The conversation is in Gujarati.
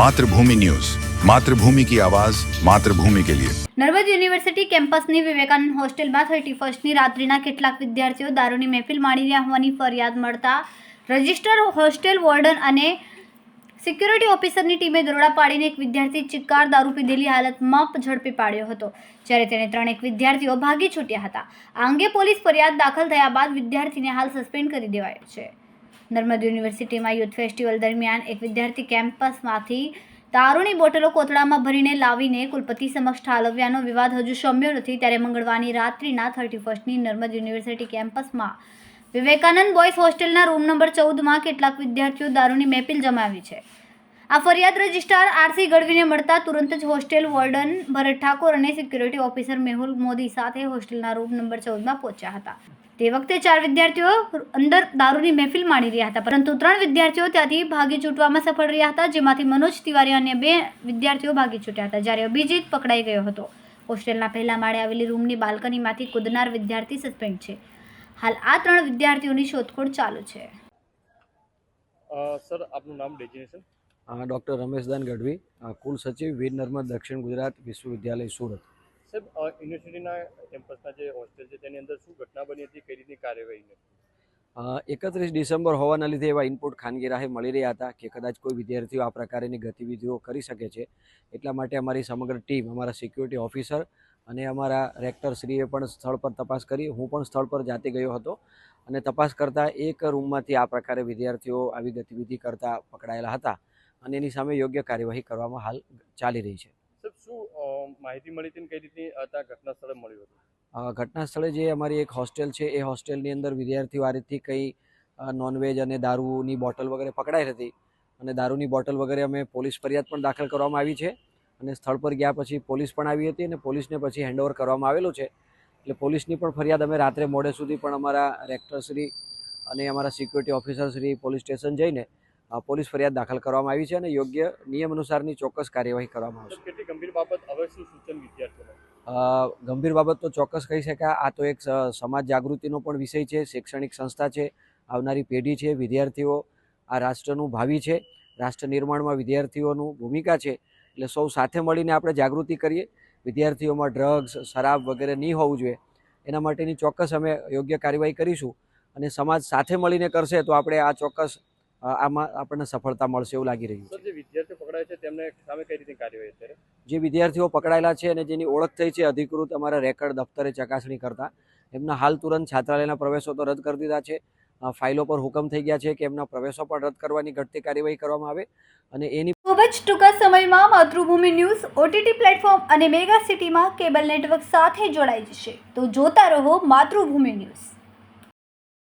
માતૃભૂમિ ન્યૂઝ માતૃભૂમિ કી આવાજ માતૃભૂમિ કે લિયે નર્મદ યુનિવર્સિટી કેમ્પસની વિવેકાનંદ હોસ્ટેલમાં થર્ટી ફર્સ્ટની રાત્રિના કેટલાક વિદ્યાર્થીઓ દારૂની મહેફિલ માણી રહ્યા હોવાની ફરિયાદ મળતા રજિસ્ટર હોસ્ટેલ વોર્ડન અને સિક્યુરિટી ઓફિસરની ટીમે દરોડા પાડીને એક વિદ્યાર્થી ચિક્કાર દારૂ પીધેલી હાલતમાં ઝડપી પાડ્યો હતો, જ્યારે તેને ત્રણેક વિદ્યાર્થીઓ ભાગી છૂટ્યા હતા. આ અંગે પોલીસ ફરિયાદ દાખલ થયા બાદ વિદ્યાર્થીને હાલ સસ્પેન્ડ કરી દેવાયો છે. નર્મદ યુનિવર્સિટીમાં યુથ ફેસ્ટિવલ દરમિયાન એક વિદ્યાર્થી કેમ્પસમાંથી દારૂની બોટલો કોથળામાં ભરીને લાવીને કુલપતિ સમક્ષ ઠાલવ્યાનો વિવાદ હજુ શમ્યો નથી. ત્યારે મંગળવારની રાત્રિના થર્ટી ફર્સ્ટની નર્મદ યુનિવર્સિટી કેમ્પસમાં વિવેકાનંદ બોયઝ હોસ્ટેલના રૂમ નંબર ચૌદમાં કેટલાક વિદ્યાર્થીઓ દારૂની મહેફિલ જમાવી છે. આ ફરિયાદ રજિસ્ટ્રાર આરસી ગઢવીને મળતા તુરંત જ હોસ્ટેલ વોર્ડન ભરત ઠાકોર અને સિક્યુરિટી ઓફિસર મેહુલ મોદી સાથે હોસ્ટેલના રૂમ નંબર ચૌદમાં પહોંચ્યા હતા. તે વખતે ચાર વિદ્યાર્થીઓ અંદર દારૂની મહેફિલ માણી રહ્યા હતા. પરંતુ ત્રણ વિદ્યાર્થીઓ ત્યાંથી ભાગી છૂટવામાં સફળ રહ્યા હતા જેમાંથી મનોજ તિવારી અને બે વિદ્યાર્થીઓ ભાગી છૂટ્યા હતા જ્યારે અભિજીત પકડાઈ ગયો હતો. હોસ્ટેલના પહેલા માળે આવેલી રૂમની બાલ્કનીમાંથી કૂદનાર વિદ્યાર્થી સસ્પેન્ડ છે. હાલ આ ત્રણ વિદ્યાર્થીઓની શોધખોળ ચાલુ છે. સર આપનું નામ ડેજિનેશન? ડૉક્ટર રમેશદાન ગઢવી કુલ સચિવ વીર નર્મદ દક્ષિણ ગુજરાત વિશ્વવિદ્યાલય સુરત. સાહેબ યુનિવર્સિટીના કેમ્પસના જે હોસ્ટેલ છે, તેની અંદર શું ઘટના બની હતી, કઈ રીતની કાર્યવાહી એકત્રીસ ડિસેમ્બર હોવાના લીધે એવા ઇનપુટ ખાનગી રાહે મળી રહ્યા હતા કે કદાચ કોઈ વિદ્યાર્થીઓ આ પ્રકારની ગતિવિધિઓ કરી શકે છે. એટલા માટે અમારી સમગ્ર ટીમ, અમારા સિક્યુરિટી ઓફિસર અને અમારા રેક્ટરશ્રીએ પણ સ્થળ પર તપાસ કરી. હું પણ સ્થળ પર જાતે ગયો હતો અને તપાસ કરતાં એક રૂમમાંથી આ પ્રકારે વિદ્યાર્થીઓ આવી ગતિવિધિ કરતા પકડાયેલા હતા અને એની સામે યોગ્ય કાર્યવાહી કરવામાં હાલ ચાલી રહી છે. શું માહિતી મળી હતી કઈ રીતની ત્યાં ઘટના સ્થળે મળ્યું હતું? ઘટના સ્થળે જે અમારી એક હોસ્ટેલ છે, એ હોસ્ટેલની અંદર વિદ્યાર્થીઓ આ રીતથી કંઈ નોનવેજ અને દારૂની બોટલ વગેરે પકડાઈ હતી અને દારૂની બોટલ વગેરે અમે પોલીસ ફરિયાદ પણ દાખલ કરવામાં આવી છે અને સ્થળ પર ગયા પછી પોલીસ પણ આવી હતી અને પોલીસને પછી હેન્ડઓવર કરવામાં આવેલું છે. એટલે પોલીસની પણ ફરિયાદ અમે રાત્રે મોડે સુધી પણ અમારા રેક્ટરશ્રી અને અમારા સિક્યુરિટી ઓફિસરશ્રી પોલીસ સ્ટેશન જઈને પોલીસ ફરિયાદ દાખલ કરવામાં આવી છે અને યોગ્ય નિયમ અનુસારની ચોક્કસ કાર્યવાહી કરવામાં આવશે. કેટલી ગંભીર બાબત હવે શું સૂચન વિદ્યાર્થીઓને? ગંભીર બાબત તો ચોક્કસ કહી શકાય. આ તો એક સ- સમાજ જાગૃતિનો પણ વિષય છે શૈક્ષણિક સંસ્થા છે આવનારી પેઢી છે વિદ્યાર્થીઓ આ રાષ્ટ્રનું ભાવિ છે રાષ્ટ્ર નિર્માણમાં વિદ્યાર્થીઓનું ભૂમિકા છે. એટલે સૌ સાથે મળીને આપણે જાગૃતિ કરીએ. વિદ્યાર્થીઓમાં ડ્રગ્સ શરાબ વગેરે નહીં હોવું જોઈએ. એના માટેની ચોક્કસ અમે યોગ્ય કાર્યવાહી કરીશું અને સમાજ સાથે મળીને કરશે તો આપણે આ ચોક્કસ આમાં આપણને સફળતા મળશે એવું લાગી રહ્યું છે. જે વિદ્યાર્થીઓ પકડાય છે તેમને સામે કઈ રીતે કાર્યવાહી અત્યારે? જે વિદ્યાર્થીઓ પકડાયેલા છે અને જેની ઓળખ થઈ છે અધિકૃત અમારા રેકર્ડ દફતરે ચકાસણી કરતા એમના હાલ તુરંત છાત્રાલયના પ્રવેશો તો રદ કરી દીધા છે. ફાઇલો પર હુકમ થઈ ગયા છે કે એમના પ્રવેશો પણ રદ કરવાની ઘટતી કાર્યવાહી કરવામાં આવે અને એની ખૂબ જ ટૂંકા સમયમાં માતૃભૂમિ ન્યૂઝ ઓટીટી પ્લેટફોર્મ અને મેગા સિટીમાં કેબલ નેટવર્ક સાથે જોડાઈ જશે. તો જોતા રહો માતૃભૂમિ ન્યૂઝ.